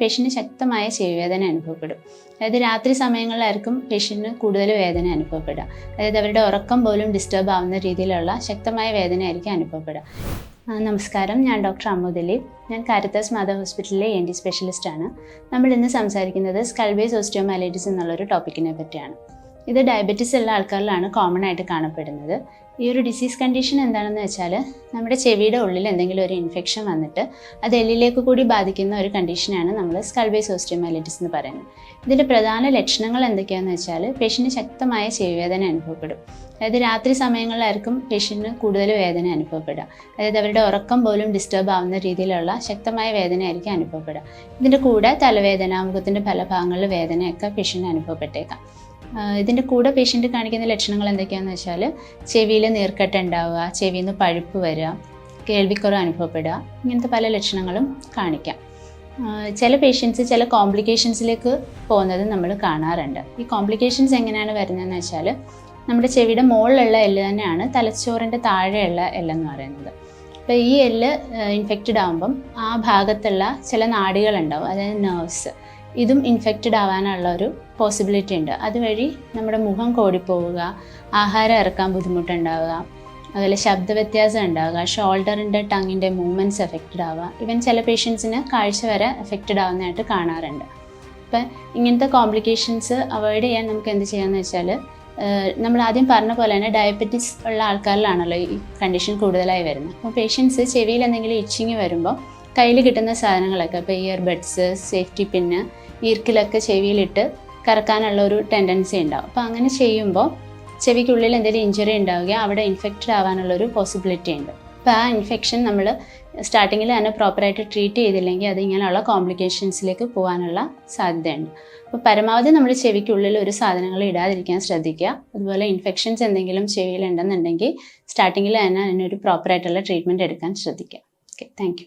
Patient ശക്തമായ ചെവിവേദന അനുഭവപ്പെടും. അതായത് രാത്രി സമയങ്ങളിലായിരിക്കും പേഷ്യന് കൂടുതൽ വേദന അനുഭവപ്പെടുക. അതായത് അവരുടെ ഉറക്കം പോലും ഡിസ്റ്റർബ് ആവുന്ന രീതിയിലുള്ള ശക്തമായ വേദനയായിരിക്കും അനുഭവപ്പെടുക. ആ, നമസ്കാരം. ഞാൻ ഡോക്ടർ അമ്മു ദിലീപ്. ഞാൻ കാരിത്താസ് മാതാ ഹോസ്പിറ്റലിലെ എൻ ഡി സ്പെഷ്യലിസ്റ്റാണ് നമ്മൾ ഇന്ന് സംസാരിക്കുന്നത് സ്കൾബേസ് ഓസ്റ്റിയോമൈലൈറ്റിസ് എന്നുള്ളൊരു ടോപ്പിക്കിനെ പറ്റിയാണ്. ഇത് ഡയബറ്റിസ് ഉള്ള ആൾക്കാരിലാണ് കോമൺ ആയിട്ട് കാണപ്പെടുന്നത്. ഈ ഒരു ഡിസീസ് കണ്ടീഷൻ എന്താണെന്ന് വെച്ചാൽ നമ്മുടെ ചെവിയുടെ ഉള്ളിൽ എന്തെങ്കിലും ഒരു ഇൻഫെക്ഷൻ വന്നിട്ട് അത് എല്ലിലേക്ക് കൂടി ബാധിക്കുന്ന ഒരു കണ്ടീഷനാണ് നമ്മൾ സ്കൾബേസ് ഓസ്റ്റിയോമാലിറ്റിസ് എന്ന് പറയുന്നത്. ഇതിന്റെ പ്രധാന ലക്ഷണങ്ങൾ എന്തൊക്കെയാണെന്ന് വെച്ചാൽ പേഷ്യന് ശക്തമായ ചെവിവേദന അനുഭവപ്പെടും. അതായത് രാത്രി സമയങ്ങളിലായിരിക്കും പേഷ്യന് കൂടുതൽ വേദന അനുഭവപ്പെടുക. അതായത് അവരുടെ ഉറക്കം പോലും ഡിസ്റ്റർബ് ആവുന്ന രീതിയിലുള്ള ശക്തമായ വേദനയായിരിക്കും അനുഭവപ്പെടുക. ഇതിന്റെ കൂടെ തലവേദന മുഖത്തിന്റെ പല ഭാഗങ്ങളിൽ വേദനയൊക്കെ പേഷ്യന് അനുഭവപ്പെട്ടേക്കാം. ഇതിന്റെ കൂടെ പേഷ്യന്റ് കാണിക്കുന്ന ലക്ഷണങ്ങൾ എന്തൊക്കെയാണെന്ന് വെച്ചാൽ ചെവിയിൽ നീർക്കെട്ട് ഉണ്ടാവുക ചെവിയിൽ നിന്ന് പഴുപ്പ് വരിക കേൾവിക്കുറവ് അനുഭവപ്പെടുക ഇങ്ങനത്തെ പല ലക്ഷണങ്ങളും കാണിക്കാം. ചില പേഷ്യൻസ് ചില കോംപ്ലിക്കേഷൻസിലേക്ക് പോകുന്നത് നമ്മൾ കാണാറുണ്ട്. ഈ കോംപ്ലിക്കേഷൻസ് എങ്ങനെയാണ് വരുന്നതെന്ന് വെച്ചാൽ നമ്മുടെ ചെവിയുടെ മുകളിലുള്ള എല്ല് തന്നെയാണ് തലച്ചോറിന്റെ താഴെയുള്ള എല്ലെന്ന് പറയുന്നത്. അപ്പോൾ ഈ എല്ല് ഇൻഫെക്റ്റഡ് ആകുമ്പം ആ ഭാഗത്തുള്ള ചില നാടികളുണ്ടാവും അതായത് നെർവ്സ് ഇതും ഇൻഫെക്റ്റഡ് ആവാനുള്ള ഒരു പോസിബിലിറ്റി ഉണ്ട്. അതുവഴി നമ്മുടെ മുഖം കോടിപ്പോവുക ആഹാരം ഇറക്കാൻ ബുദ്ധിമുട്ടുണ്ടാവുക അതുപോലെ ശബ്ദ വ്യത്യാസം ഉണ്ടാവുക ഷോൾഡറിന്റെ ടങ്ങിന്റെ മൂവ്മെന്റ്സ് എഫക്റ്റഡ് ആവുക ഇവൻ ചില പേഷ്യൻസിന് കാഴ്ച വരെ എഫക്റ്റഡ് ആവുന്നതായിട്ട് കാണാറുണ്ട്. അപ്പം ഇങ്ങനത്തെ കോംപ്ലിക്കേഷൻസ് അവോയ്ഡ് ചെയ്യാൻ നമുക്ക് എന്ത് ചെയ്യാമെന്ന് വെച്ചാൽ നമ്മൾ ആദ്യം പറഞ്ഞ പോലെ തന്നെ ഡയബറ്റിസ് ഉള്ള ആൾക്കാരിലാണല്ലോ ഈ കണ്ടീഷൻ കൂടുതലായി വരുന്നത്. അപ്പോൾ പേഷ്യൻസ് ചെവിയിൽ എന്തെങ്കിലും ഇച്ചിങ് വരുമ്പോൾ കയ്യിൽ കിട്ടുന്ന സാധനങ്ങളൊക്കെ ഇപ്പോൾ ഇയർബഡ്സ് സേഫ്റ്റി പിന്ന് ഈർക്കിലൊക്കെ ചെവിയിലിട്ട് കറക്കാനുള്ള ഒരു ടെൻഡൻസി ഉണ്ടാവും. അപ്പോൾ അങ്ങനെ ചെയ്യുമ്പോൾ ചെവിക്കുള്ളിൽ എന്തെങ്കിലും ഇഞ്ചുറി ഉണ്ടാവുക അവിടെ ഇൻഫെക്റ്റഡ് ആവാനുള്ള ഒരു പോസിബിലിറ്റി ഉണ്ട്. അപ്പോൾ ആ ഇൻഫെക്ഷൻ നമ്മൾ സ്റ്റാർട്ടിങ്ങിൽ തന്നെ പ്രോപ്പറായിട്ട് ട്രീറ്റ് ചെയ്തില്ലെങ്കിൽ അത് ഇങ്ങനെയുള്ള കോംപ്ലിക്കേഷൻസിലേക്ക് പോകാനുള്ള സാധ്യതയുണ്ട്. അപ്പോൾ പരമാവധി നമ്മൾ ചെവിക്കുള്ളിൽ ഒരു സാധനങ്ങൾ ഇടാതിരിക്കാൻ ശ്രദ്ധിക്കുക. അതുപോലെ ഇൻഫെക്ഷൻസ് എന്തെങ്കിലും ചെവിയിലുണ്ടെന്നുണ്ടെങ്കിൽ സ്റ്റാർട്ടിങ്ങിൽ തന്നെ അതിനൊരു പ്രോപ്പറായിട്ടുള്ള ട്രീറ്റ്മെന്റ് എടുക്കാൻ ശ്രദ്ധിക്കുക. Okay thank